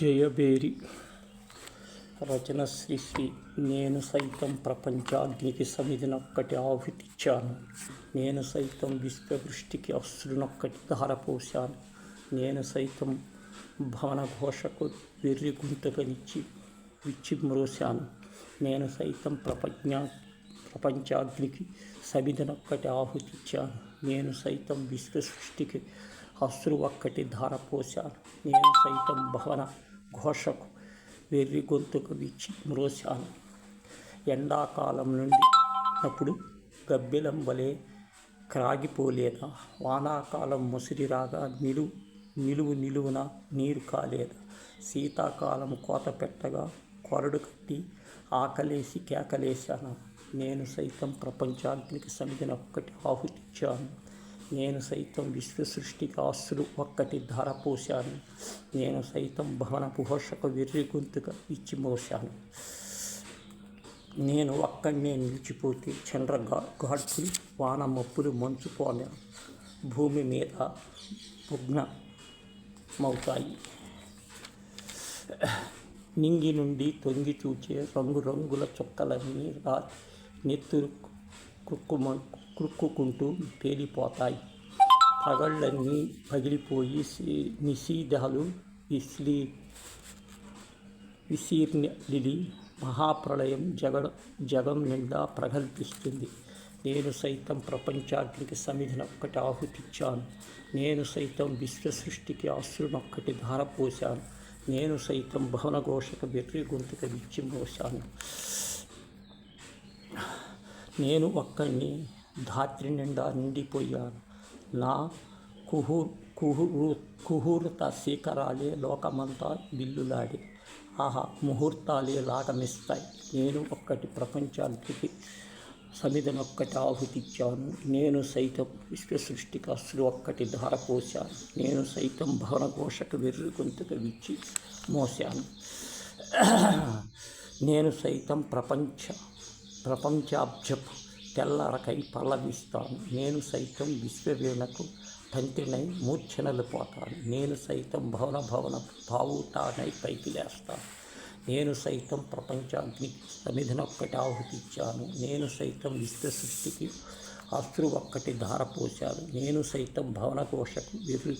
జయబేరి రచన శ్రీ శ్రీ. నేను సైతం ప్రపంచాగ్నికి సమిధినొక్కటి ఆహుతిచ్చాను నేను సైతం విశ్వవృష్టికి అశ్రునొక్కటి ధారపోశాను. నేను సైతం భవనఘోషకు వెర్రి గుంతకనిచ్చి విచ్చిమ్రోశాను. నేను సైతం ప్రపంచ ప్రపంచాగ్నికి సమిధినొక్కటి ఆహుతిచ్చాను. నేను సైతం విశ్వ సృష్టికి అశ్రు ఒక్కటి ధారపోశాను. నేను సైతం భవన ఘోషకు వెర్రి గొంతుకు విచ్చి మ్రోశాను. ఎండాకాలం నుండి అప్పుడు గబ్బెలం వలె క్రాగిపోలేదా? వానాకాలం ముసిరి రాగా నిలువు నిలువు నిలువున నీరు కాలేదా? శీతాకాలం కోత పెట్టగా కొరడు కట్టి ఆకలేసి కేకలేశాను? నేను సైతం ప్రపంచానికి సమిధిన ఒక్కటి ఆహుతిచ్చాను. నేను సైతం విశ్వ సృష్టికి ఆస్తులు ఒక్కటి ధారపోశాను. నేను సైతం భవన పుహోషకు వెర్రి గొంతుగా ఇచ్చి మోశాను. నేను ఒక్కడినే నిలిచిపోతే చంద్ర గాడ్పులు వాన మప్పులు మంచు భూమి మీద ఉగ్నమవుతాయి నింగి నుండి తొంగి చూచే రంగురంగుల చుక్కలన్నీ రా నెత్తురు కుక్కుమ కుక్కుకుంటూ పేలిపోతాయి. పగళ్ళన్నీ పగిలిపోయి సి- నిషీధాలు విసిరి విశీర్ణిలి మహాప్రళయం జగ జగం నిండా ప్రగల్పిస్తుంది నేను సైతం ప్రపంచాగ్నికి సమిధినొక్కటి ఆహుతిచ్చాను నేను సైతం విశ్వ సృష్టికి అశ్రునొక్కటి ధారపోశాను నేను సైతం భవనఘోషక బెర్రి గొంతుక విచ్చిమోశాను నేను ఒక్కడిని ధాత్రి నిండా నిండిపోయాను. నా కుహు కుహు కుహూర్త శీకరాలే లోకమంతా బిల్లులాడి ఆహా ముహూర్తాలే లాటమిస్తాయి నేను ఒక్కటి ప్రపంచానికి సమిధనొక్కటి ఆహుతిచ్చాను. నేను సైతం విశ్వ సృష్టికి అసలు ఒక్కటి ధార పోశాను నేను సైతం భవనఘోషకు వెర్రి గొంతుక విచ్చి మోశాను. నేను సైతం ప్రపంచ ప్రపంచాబ్జపు తెల్లరకై పల్లవిస్తాను. నేను సైతం విశ్వవేణకు తంత్రినై మూర్ఛనలు పోతాను. నేను సైతం భవన భవన బావుటానై పైకి లేస్తాను. నేను సైతం ప్రపంచానికి సమిధినొక్కటి ఆహుతిచ్చాను. నేను సైతం విశ్వ సృష్టికి అశ్రు ఒక్కటి ధారపోశాను. నేను సైతం భవన కోశకు వెర్రి